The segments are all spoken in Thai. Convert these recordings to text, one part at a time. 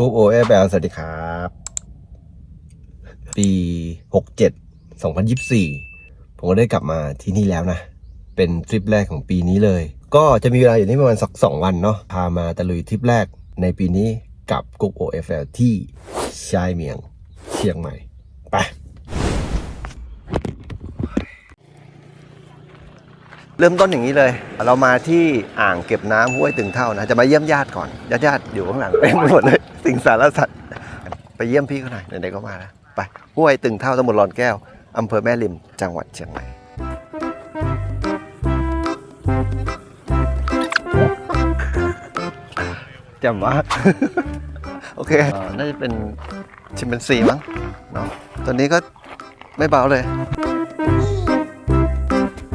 กรุ๊ปโอเอฟแสวัสดีครับ ปีหกเจ็ดสองพันยิบสี่ผมก็ได้กลับมาที่นี่แล้วนะ เป็นทริปแรกของปีนี้เลย ก็จะมีเวลาอยู่ที่ประมาณสักสองวันเนาะพามาตะลุยทริปแรกในปีนี้กับกรุ๊ป OFL ที่ชายเมียงเชียงใหม่ ไป เริ่มต้นอย่างนี้เลย เรามาที่อ่างเก็บน้ำห้วยตึงเท่านะ จะมาเยี่ยมญาติก่อน ญาติญาติๆอยู่ข้างหลังเต็มไปหมดเลย สิงสารสัตว์ ไปเยี่ยมพี่เขาหน่อยไหนๆก็มาแล้ว ไป ห้วยตึงเท่าตำบลลอนแก้วอำเภอแม่ริม จังหวัดเชียงใหม่ จำว่าโอเคเอ่อน่าจะเป็นชิมเป็นซีมั้งเนาะตัวนี้ก็ไม่เบาเลย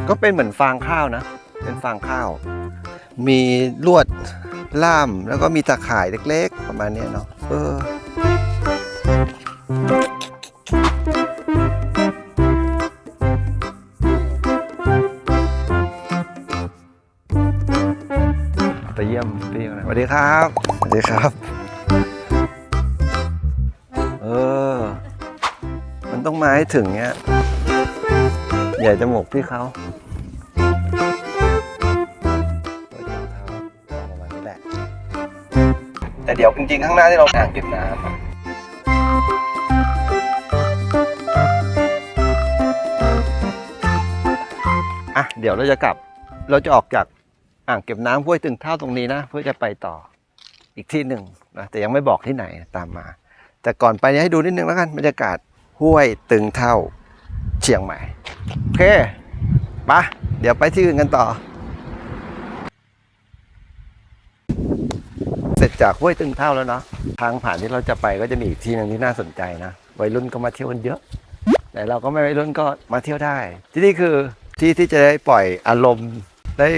ก็เป็นเหมือนฟางข้าวนะ เป็นฟางข้าว มีลวดล่ามแล้วก็มีตะข่ายเล็กๆ ประมาณเนี้ยเนาะเออไปเยี่ยมพี่เขาหน่อยสวัสดีครับสวัสดีครับ เออ มันต้องมาให้ถึงเนี้ยใหญ่จมูกพี่เขา แต่เดี๋ยวจริงๆข้างหน้าที่เราอ่างเก็บน้ำอะเดี๋ยวเราจะกลับเราจะออกจากอ่างเก็บน้ำห้วยตึงเท่าตรงนี้นะ เพื่อจะไปต่ออีกที่หนึ่งนะแต่ยังไม่บอกที่ไหนตามมา แต่ก่อนไปเนี่ยให้ดูนิดนึงแล้วกันบรรยากาศห้วยตึงเท่าเชียงใหม่โอเคปะเดี๋ยวไปที่อื่นกันต่อ เส ร็จจากห้วยตึงเท่าแล้วเนาะทางผ่านที่เราจะไปก็จะมีอีกที่หนึ่งที่น่าสนใจนะวัยรุ่นก็มาเที่ยวกันเยอะ แต่เราก็ไม่วัยรุ่นก็มาเที่ยวได้ ที่นี่คือที่ที่จะได้ปล่อยอารมณ์ได้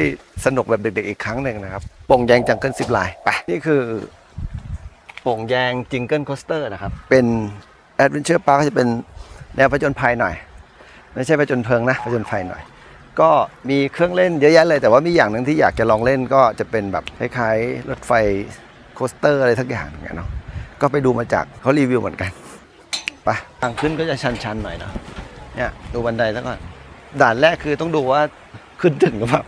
สนุกแบบเด็กๆอีกครั้งหนึ่งนะครับโป่งแยงจังเกิลซิปไลน์ไปนี่คือโป่งแยงจิงเกิลโคสเตอร์นะครับ เป็นแอดเวนเจอร์พาร์คจะเป็นแนวผจญภัยหน่อย ไม่ใช่ผจญเพลิงนะผจญภัยหน่อย ก็มีเครื่องเล่นเยอะแยะเลย แต่ว่ามีอย่างหนึ่งที่อยากจะลองเล่นก็จะเป็นแบบคล้ายๆรถไฟ โคสเตอร์อะไรทักอย่างเงี้ยเนาะก็ไปดูมาจากเขารีวิวเหมือนกันไปทางขึ้นก็จะชันๆหน่อยเนาะเนี่ยดูบันไดซะก่อนด่านแรกคือต้องดูว่าขึ้นถึงหรือเปล่า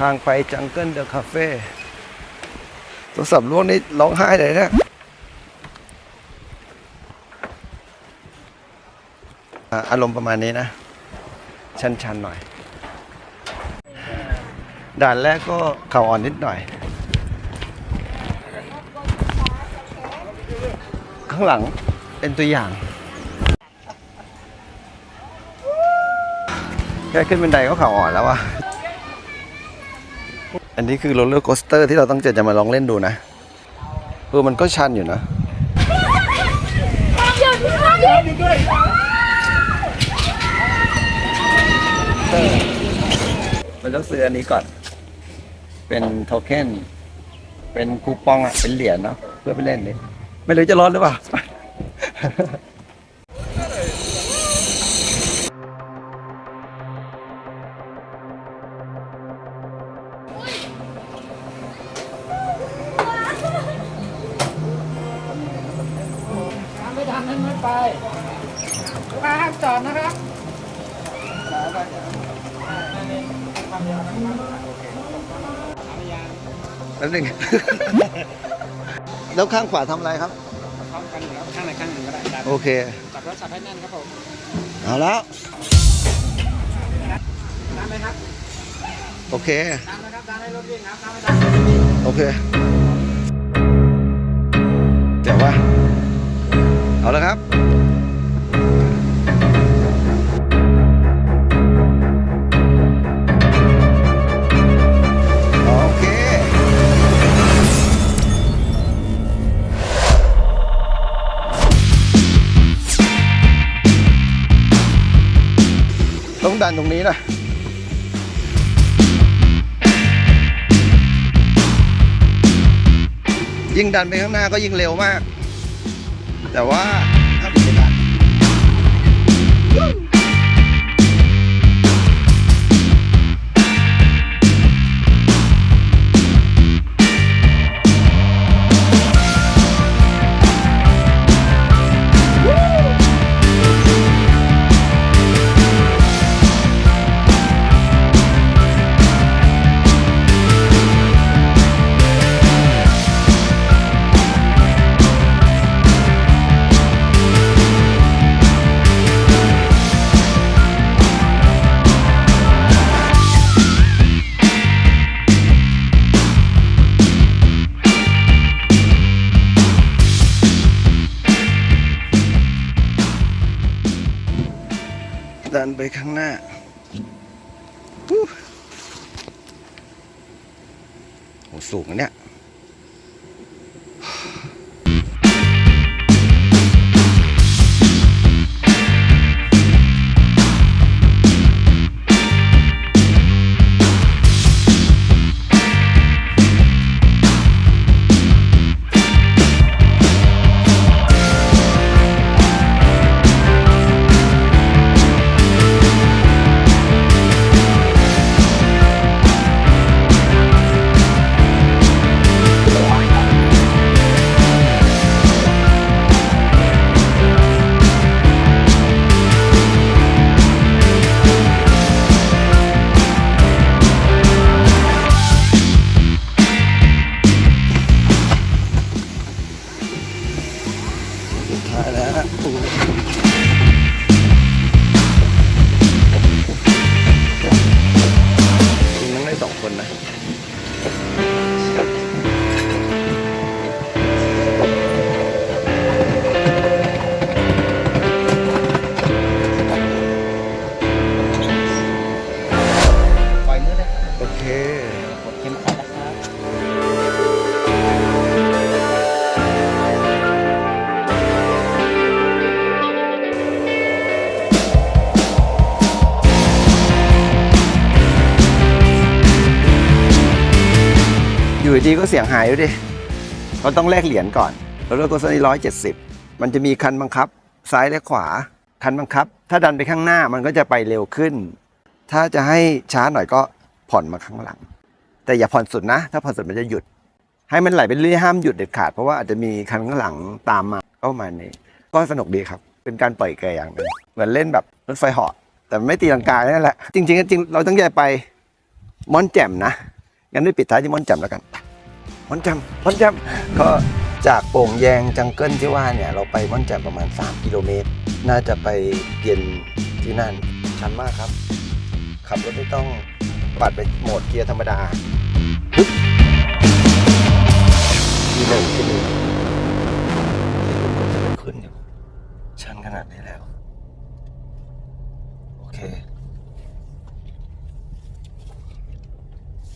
ทางไปจังเกิลเดอะคาเฟ่โทรศัพท์ล่วงนี่ร้องไห้เลยนะอะอารมณ์ประมาณนี้นะ ชันๆหน่อย ด่านแรกก็เข่าอ่อนนิดหน่อย ข้างหลังเป็นตัวอย่าง แค่ขึ้นบันไดก็เข่าอ่อนแล้วอะอันนี้คือโรลเลอร์โคสเตอร์ที่เราตั้งเจจะมาลองเล่นดูนะเออมันก็ชันอยู่นะเราต้องซื้ออันนี้ก่อน เป็นโทเค็นเป็นคูปองอะเป็นเหรียญเนาะเพื่อไปเล่นนี่ไม่รู้จะร้อนหรือเปล่า ไม่ทันนั้นไม่ไปมาห้ามจอดนะครับ แป๊บนึง แล้วข้างขวาทำอะไรครับ พร้อมกันอยู่แล้วข้างไหนข้างหนึ่งก็ได้ได้โอเค จับรถจับให้แน่นครับผมเอาแล้วดันเลยครับโอเคดันเลยครับดันให้รถวิ่งครับดันไม่ดันโอเค เดี๋ยวว่า เอาแล้วครับ ต้องดันตรงนี้นะยิ่งดันไปข้างหน้าก็ยิ่งเร็วมาก แต่ว่า สูงนะเนี่ย อยู่ดีก็เสียงหายด้วยดิเขาต้องแลกเหรียญก่อนแล้วรถโกสนี่ร้อยเจ็ดสิบมันจะมีคันบังคับ ซ้ายและขวา คันบังคับ ถ้าดันไปข้างหน้ามันก็จะไปเร็วขึ้น ถ้าจะให้ช้าหน่อยก็ผ่อนมาข้างหลัง แต่อย่าผ่อนสุดนะ ถ้าผ่อนสุดมันจะหยุด ให้มันไหลไปเรื่อยห้ามหยุดเด็ดขาดเพราะว่าอาจจะมีคันข้างหลังตามมาก็ประมาณนี้ ก็สนุกดีครับ เป็นการปล่อยแกอย่างหนึงเหมือนเล่นแบบรถไฟเหาะแต่ไม่ตีลังกานั่นแหละจริงๆจริงเราตั้งใจไปม่อนแจ่มนะงั้นด้วยปิดท้ายที่ม่อนแจ่มแล้วกัน ม่อนแจ่มม่อนแจ่มก็จากโป่งแยงจังเกิลที่ว่าเนี่ยเราไปม่อนแจ่มประมาณ 3 กิโลเมตร น่าจะไปเย็นที่นั่นชันมากครับ ขับรถไม่ต้องปัดไปโหมดเกียร์ธรรมดาที่หนึ่งที่หนึ่งจะขึ้นอยู่ชันขนาดนี้แล้ว โอเค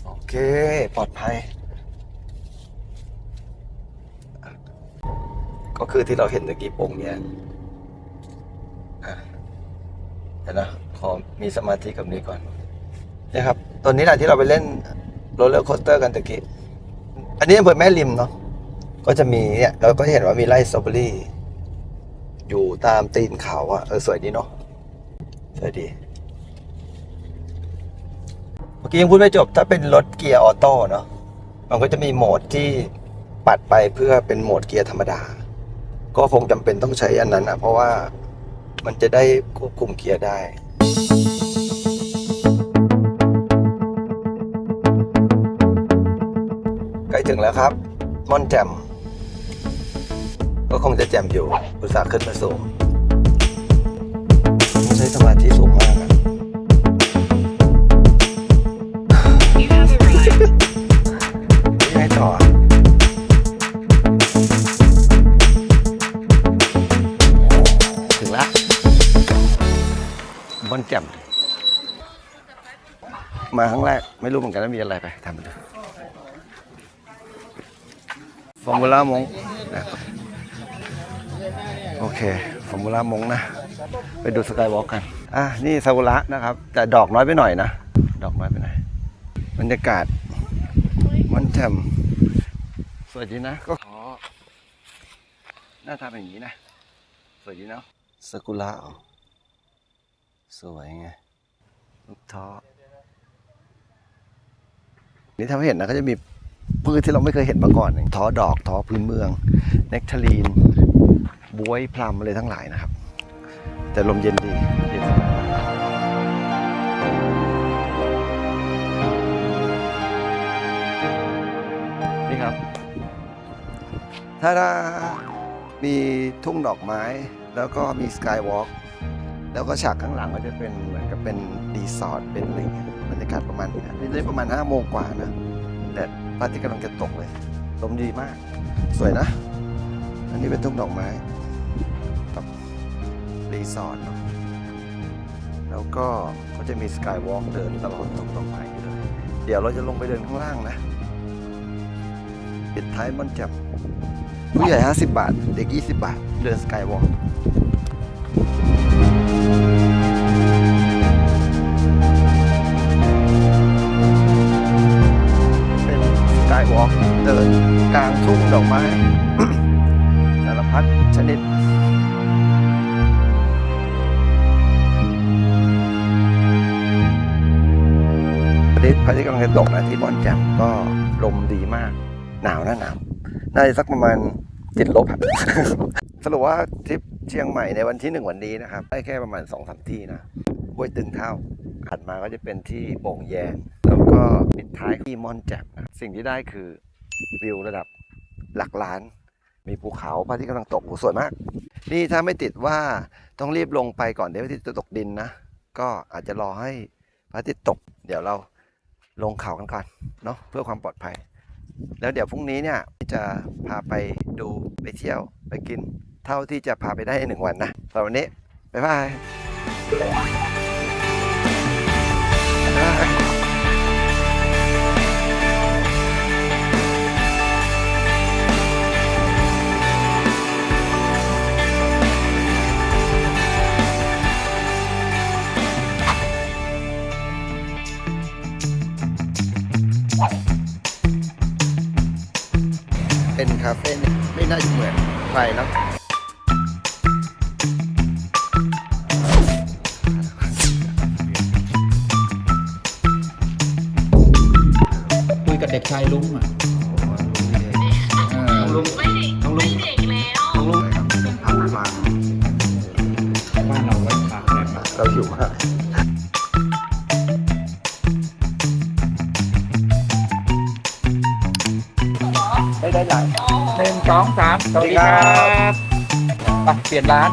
โอเค ปลอดภัย ก็คือที่เราเห็นตะกี้โป่งเนี่ยเดี๋ยนะขอมีสมาธิกับนี้ก่อนนี่ครับตัวนี้แหละที่เราไปเล่นโรลเลอร์โคสเตอร์กันตะกี้ อันนี้อำเภอแม่ริมเนาะ ก็จะมีเนี่ยเราก็เห็นว่ามีไร่สตรอเบอรี่ อยู่ตามตีนเขาอะเออสวยดีเนาะ สวยดี เมื่อกี้ยังพูดไม่จบ ถ้าเป็นรถเกียร์ออโต้เนาะ มันก็จะมีโหมดที่ปัดไปเพื่อเป็นโหมดเกียร์ธรรมดา ก็คงจำเป็นต้องใช้อันนั้นนะเพราะว่ามันจะได้ควบคุมเกียร์ได้ ใกล้ถึงแล้วครับ ม่อนแจ่มก็คงจะแจ่มอยู่ อุตส่าห์ขึ้นมาสูงต้องใช้สมาธิสูงมาก ไม่รู้เหมือนกันว่ามีอะไรไปทำมาดูฟอร์มูล่ามงนะโอเคฟอร์มูล่ามงนะ ไปดูสกายวอล์กกัน อะ นี่ซากุระนะครับ แต่ดอกน้อยไปหน่อยนะ ดอกน้อยไปหน่อยบรรยากาศ มันแจ่มสวยดีนะ ก็ขอหน้าตาเป็นอย่างนี้นะ สวยดีเนาะสกุระสวยไงลูกท้อ นี่ถ้าเห็นนะก็จะมีพืชที่เราไม่เคยเห็นมาก่อนอย่างท้อดอกท้อพื้นเมือง เนกทาลีนบวยพลัมอะไรทั้งหลายนะครับ แต่ลมเย็นดีเย็นสบายนี่ครับ ถ้ามีทุ่งดอกไม้ แล้วก็มีสกายวอล์กแล้วก็ฉากข้างหลังก็จะเป็นเหมือนกับเป็นรีสอร์ทเป็นอะไรอย่างเงี้ยากาศประมาณนี้นี่ได้ประมาณ5โมงกว่านะแดดพระอาทิตย์กำลังจะตกเลยลมดีมาก สวยนะ อันนี้เป็นทุ่งดอกไม้กับรีสอร์ทเนอะแล้วก็ก็จะมีสกายวอล์กเดินตลอดตรงตรงไปเลยเดี๋ยวเราจะลงไปเดินข้างล่างนะปิดท้ายมันจับผู้ใหญ่ 50 บาท เด็ก 20 บาท เดินสกายวอล์ก จะตกนะที่บอนแจ่มก็ลมดีมาก หนาวนะหนาวน่าจะสักประมาณติดลบ สรุปว่าทริปเชียงใหม่ในวันที่หนึ่งวันนี้นะครับ ได้แค่ประมาณสองสามที่นะห้วยตึงเท่าถัดมาก็จะเป็นที่โป่งแยง แล้วก็ปิดท้ายที่ม่อนแจ่มนะสิ่งที่ได้คือวิวระดับหลักล้าน มีภูเขาพระอาทิตย์กำลังตกสวยมาก นี่ถ้าไม่ติดว่าต้องรีบลงไปก่อนเดี๋ยวพระอาทิตย์จะตกดินนะ ก็อาจจะรอให้พระอาทิตย์ตก เดี๋ยวเรา ลงเขากันก่อนเนาะเพื่อความปลอดภัย แล้วเดี๋ยวพรุ่งนี้เนี่ยจะพาไปดูไปเที่ยวไปกิน เท่าที่จะพาไปได้หนึ่งวันนะสำหรับวันนี้บ๊ายบาย อนใครเนาะคุยกับเด็กชายลุงอะเออ สวัสดีครับ ไปเปลี่ยนร้าน